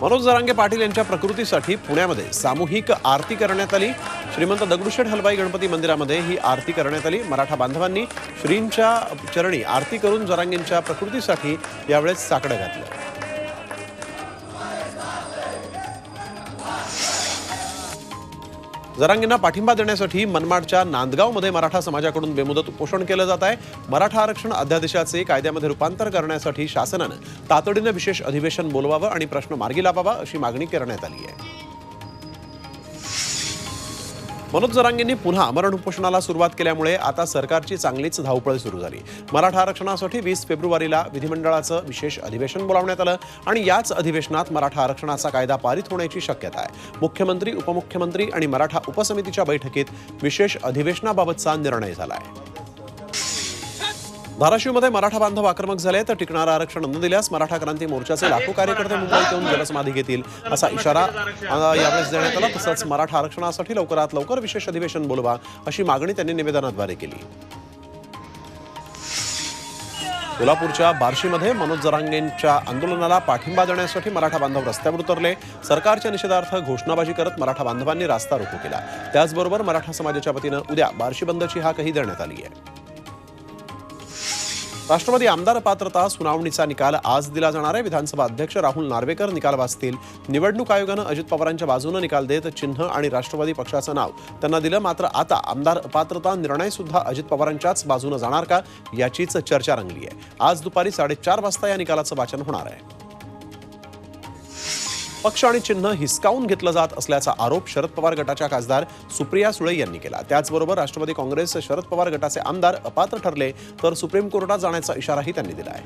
मनोज जरांगे पाटील यांच्या प्रकृतीसाठी पुण्यामध्ये सामूहिक आरती करण्यात आली. श्रीमंत दगडूशेठ हलवाई गणपती मंदिरामध्ये ही आरती करण्यात आली. मराठा बांधवांनी श्रींच्या चरणी आरती करून जरांगेंच्या प्रकृतीसाठी यावेळेस साकडं घातलं. जरांगींना पाठिंबा देण्यासाठी मनमाडच्या नांदगावमध्ये मराठा समाजाकडून बेमुदत उपोषण केलं जात आहे. मराठा आरक्षण अध्यादेशाचे कायद्यामध्ये रूपांतर करण्यासाठी शासनानं तातडीनं विशेष अधिवेशन बोलवावं आणि प्रश्न मार्गी लावावा अशी मागणी करण्यात आली आहे. मनोज जरांगेंनी पुन्हा आमरण उपोषणाला सुरुवात केल्यामुळे आता सरकारची चांगलीच धावपळ सुरू झाली. मराठा आरक्षणासाठी वीस फेब्रुवारीला विधिमंडळाचं विशेष अधिवेशन बोलावण्यात आलं आणि याच अधिवेशनात मराठा आरक्षणाचा कायदा पारित होण्याची शक्यता आहे. मुख्यमंत्री उपमुख्यमंत्री आणि मराठा उपसमितीच्या बैठकीत विशेष अधिवेशनाबाबतचा निर्णय झाला आहे धाराशिवमध्ये मराठा बांधव आक्रमक झाले तर टिकणारं आरक्षण न दिल्यास मराठा क्रांती मोर्चाचे लाखो कार्यकर्ते मुंबईत येऊन जलसमाधी घेतील असा इशारा यावेळेस देण्यात आला. तसंच मराठा आरक्षणासाठी लवकरात लवकर विशेष अधिवेशन बोलवा अशी मागणी त्यांनी निवेदनाद्वारे केली. कोल्हापूरच्या बार्शीमध्ये मनोज जरांगेंच्या आंदोलनाला पाठिंबा देण्यासाठी मराठा बांधव रस्त्यावर उतरले. सरकारच्या निषेधार्थ घोषणाबाजी करत मराठा बांधवांनी रास्ता रोको केला. त्याचबरोबर मराठा समाजाच्या वतीनं उद्या बार्शी बंदची हाकही देण्यात आली आहे. राष्ट्रवादी आमदार पात्रता सुनावणीचा निकाल आज दिला जाणार आहे. विधानसभा अध्यक्ष राहुल नार्वेकर निकाल वाचतील. निवडणूक आयोगानं अजित पवारांच्या बाजूनं निकाल देत चिन्ह आणि राष्ट्रवादी पक्षाचं नाव. त्यांना दिलं मात्र आता आमदार पात्रता निर्णय सुद्धा अजित पवारांच्याच बाजूनं जाणार का? याचीच चर्चा रंगली आहे. आज दुपारी साडेचार वाजता या निकालाचं वाचन होणार आहे. पक्ष आणि चिन्ह हिसकावून घेतलं जात असल्याचा आरोप शरद पवार गटाच्या खासदार सुप्रिया सुळे यांनी केला. त्याचबरोबर राष्ट्रवादी काँग्रेस शरद पवार गटाचे आमदार अपात्र ठरले तर सुप्रीम कोर्टात जाण्याचा इशाराही त्यांनी दिला आहे.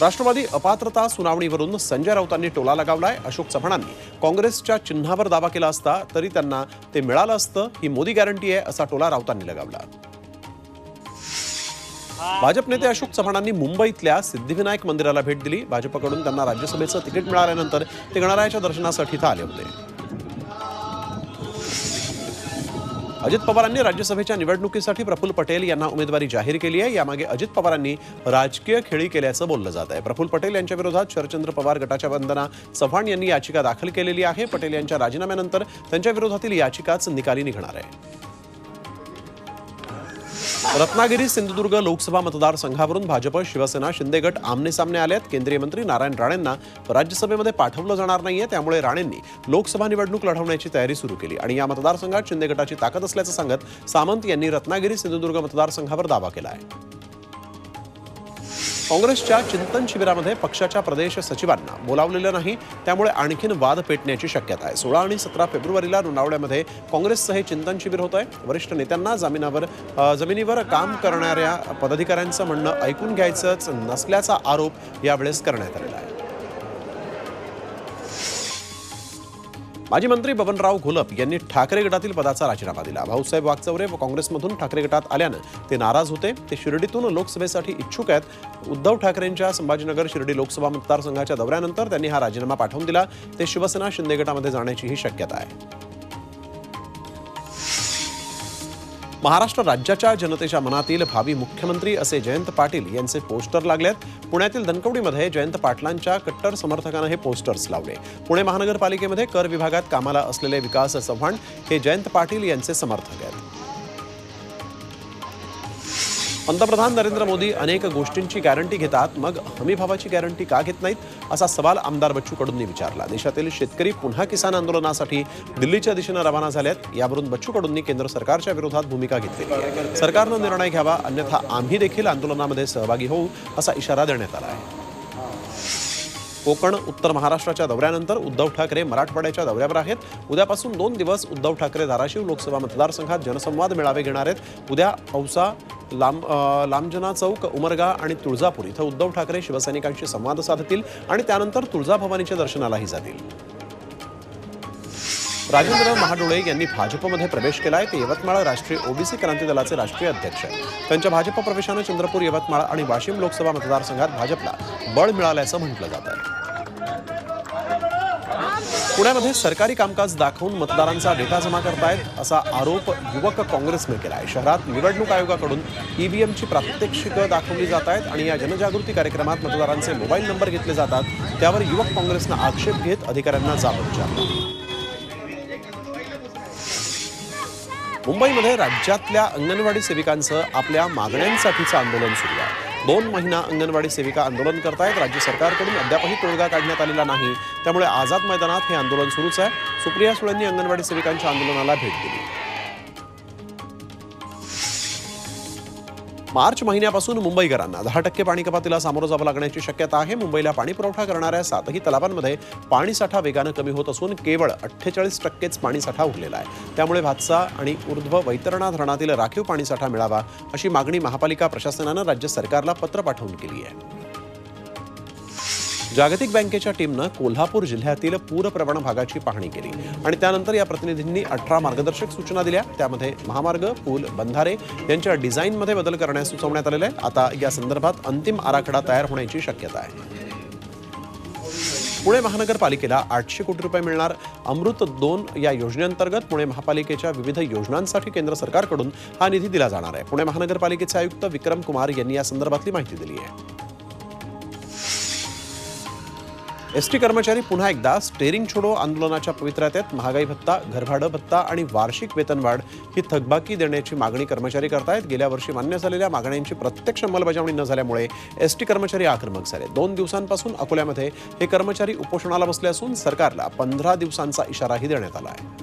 राष्ट्रवादी अपात्रता सुनावणीवरून संजय राऊतांनी टोला लगावलाय. अशोक चव्हाणांनी काँग्रेसच्या चिन्हावर दावा केला असता तरी त्यांना ते मिळालं असतं ही मोदी गॅरंटी आहे असा टोला राऊतांनी लगावला. भाजप नेते अशोक चव्हाणांनी मुंबईतल्या सिद्धिविनायक मंदिराला भेट दिली. भाजपकडून त्यांना राज्यसभेचं तिकीट मिळाल्यानंतर ते गणरायाच्या दर्शनासाठी इथं आले होते. अजित पवारांनी राज्यसभेच्या निवडणुकीसाठी प्रफुल्ल पटेल यांना उमेदवारी जाहीर केली आहे. यामागे अजित पवारांनी राजकीय खेळी केल्याचं बोललं जात आहे. प्रफुल्ल पटेल यांच्या विरोधात शरचंद्र पवार गटाच्या वंदना चव्हाण यांनी याचिका दाखल केलेली आहे. पटेल यांच्या राजीनाम्यानंतर त्यांच्या विरोधातील याचिकाच निकाली निघणार आहे. रत्नागिरी सिंधुदुर्ग लोकसभा मतदारसंघावरून भाजप शिवसेना शिंदे गट आमने सामने आले आहेत. केंद्रीय मंत्री नारायण राणेंना राज्यसभेमध्ये पाठवलं जाणार नाहीये. त्यामुळे राणेंनी लोकसभा निवडणूक लढवण्याची तयारी सुरू केली आणि या मतदारसंघात शिंदे गटाची ताकद असल्याचं सांगत सामंत यांनी रत्नागिरी सिंधुदुर्ग मतदारसंघावर दावा केला आहे. काँग्रेसच्या चिंतन शिबिरामध्ये पक्षाच्या प्रदेश सचिवांना बोलावलेलं नाही त्यामुळे आणखीन वाद पेटण्याची शक्यता आहे. सोळा आणि सतरा फेब्रुवारीला लोणावळ्यामध्ये काँग्रेसचं हे चिंतन शिबिर होत आहे वरिष्ठ नेत्यांना जमिनावर जमिनीवर काम करणाऱ्या पदाधिकाऱ्यांचं म्हणणं ऐकून घ्यायचंच नसल्याचा आरोप यावेळेस करण्यात आलेला आहे. माजी मंत्री बबनराव घोलप यांनी ठाकरे गटातील पदाचा राजीनामा दिला. भाऊसाहेब वागचौरे व काँग्रेसमधून ठाकरे गटात आल्यानं ते नाराज होते. ते शिर्डीतून लोकसभेसाठी इच्छुक आहेत. उद्धव ठाकरेंच्या संभाजीनगर शिर्डी लोकसभा मतदारसंघाच्या दौऱ्यानंतर त्यांनी हा राजीनामा पाठवून दिला. ते शिवसेना शिंदे गटामध्ये जाण्याचीही शक्यता आहे. महाराष्ट्र राज्याच्या जनतेच्या मनातील भावी मुख्यमंत्री असे जयंत पाटील यांचे पोस्टर लागलेत. पुण्यातील धनकवडीमध्ये जयंत पाटलांच्या कट्टर समर्थकानं हे पोस्टर्स लावले. पुणे महानगरपालिकेमध्ये कर विभागात कामाला असलेले विकास चव्हाण हे जयंत पाटील यांचे समर्थक आहेत. पंतप्रधान नरेंद्र मोदी अनेक गोष्टींची गॅरंटी घेतात. मग हमीभावाची गॅरंटी का घेत नाहीत? असा सवाल आमदार बच्चू कडूंनी विचारला. देशातील शेतकरी पुन्हा किसान आंदोलनासाठी दिल्लीच्या दिशेनं रवाना झाल्यात यावरून बच्चू कडूंनी केंद्र सरकारच्या विरोधात भूमिका घेतली. सरकारनं निर्णय घ्यावा अन्यथा आम्ही देखील आंदोलनामध्ये सहभागी होऊ असा इशारा देण्यात आला आहे. कोकण उत्तर महाराष्ट्राच्या दौऱ्यानंतर उद्धव ठाकरे मराठवाड्याच्या दौऱ्यावर आहेत. उद्यापासून दोन दिवस उद्धव ठाकरे धाराशिव लोकसभा मतदारसंघात जनसंवाद मेळावे घेणार आहेत. उद्या औसा लांब लांबजना चौक उमरगा आणि तुळजापूर इथं उद्धव ठाकरे शिवसैनिकांशी संवाद साधतील आणि त्यानंतर तुळजाभवानीच्या दर्शनालाही जातील. राजेंद्र महाडोळे यांनी भाजपमध्ये प्रवेश केलाय. ते यवतमाळ राष्ट्रीय ओबीसी क्रांती दलाचे राष्ट्रीय अध्यक्ष आहेत. त्यांच्या भाजप प्रवेशानं चंद्रपूर यवतमाळ आणि वाशिम लोकसभा मतदारसंघात भाजपला बळ मिळाल्याचं म्हटलं जात आहे. पुण्यामध्ये सरकारी कामकाज दाखवून मतदारांचा डेटा जमा करतायत असा आरोप युवक काँग्रेसने केला आहे शहरात निवडणूक आयोगाकडून ईव्हीएमची प्रात्यक्षिकं दाखवली जात आहेत आणि या जनजागृती कार्यक्रमात मतदारांचे मोबाईल नंबर घेतले जातात. त्यावर युवक काँग्रेसनं आक्षेप घेत अधिकाऱ्यांना जाब विचारला. मुंबईमध्ये राज्यातल्या अंगणवाडी सेविकांचं आपल्या मागण्यांसाठीचं आंदोलन सुरू आहे. दोन महिना अंगणवाडी सेविका आंदोलन करतायत. राज्य सरकारकडून अद्यापही तोडगा काढण्यात आलेला नाही. त्यामुळे आझाद मैदानात हे आंदोलन सुरूच आहे. सुप्रिया सुळेंनी अंगणवाडी सेविकांच्या आंदोलनाला भेट दिली. मार्च महिन्यापासून मुंबईकरांना दहा टक्के पाणी कपातीला सामोरं जावं लागण्याची शक्यता आहे. मुंबईला पाणी पुरवठा करणाऱ्या सातही तलावांमध्ये पाणीसाठा वेगानं कमी होत असून केवळ अठ्ठेचाळीस टक्केच पाणीसाठा उरलेला आहे. त्यामुळे भातसा आणि ऊर्ध्व वैतरणा धरणातील राखीव पाणीसाठा मिळावा अशी मागणी महापालिका प्रशासनानं राज्य सरकारला पत्र पाठवून केली आहे. जागतिक बँकेच्या टीमनं कोल्हापूर जिल्ह्यातील पूरप्रवण भागाची पाहणी केली. आणि त्यानंतर या प्रतिनिधींनी अठरा मार्गदर्शक सूचना दिल्या. त्यामध्ये महामार्ग पूल बंधारे यांच्या डिझाईनमध्ये बदल करण्यास सुचवण्यात आलेले आहे आता या संदर्भात अंतिम आराखडा तयार होण्याची शक्यता आहे. पुणे महानगरपालिकेला आठशे कोटी रुपये मिळणार अमृत दोन या योजनेअंतर्गत पुणे महापालिकेच्या विविध योजनांसाठी केंद्र सरकारकडून हा निधी दिला जाणार आहे. पुणे महानगरपालिकेचे आयुक्त विक्रम कुमार यांनी या संदर्भातली माहिती दिली आहे. एस टी कर्मचारी पुन्हा एकदा स्टेरिंग छोडो आंदोलनाच्या पवित्र्यात आहेत महागाई भत्ता घरभाडं भत्ता आणि वार्षिक वेतनवाढ ही थकबाकी देण्याची मागणी कर्मचारी करतायत. गेल्या वर्षी मान्य झालेल्या मागण्यांची प्रत्यक्ष अंमलबजावणी न झाल्यामुळे एस टी कर्मचारी आक्रमक झाले. दोन दिवसांपासून अकोल्यामध्ये हे कर्मचारी उपोषणाला बसले असून सरकारला पंधरा दिवसांचा इशाराही देण्यात आला आहे.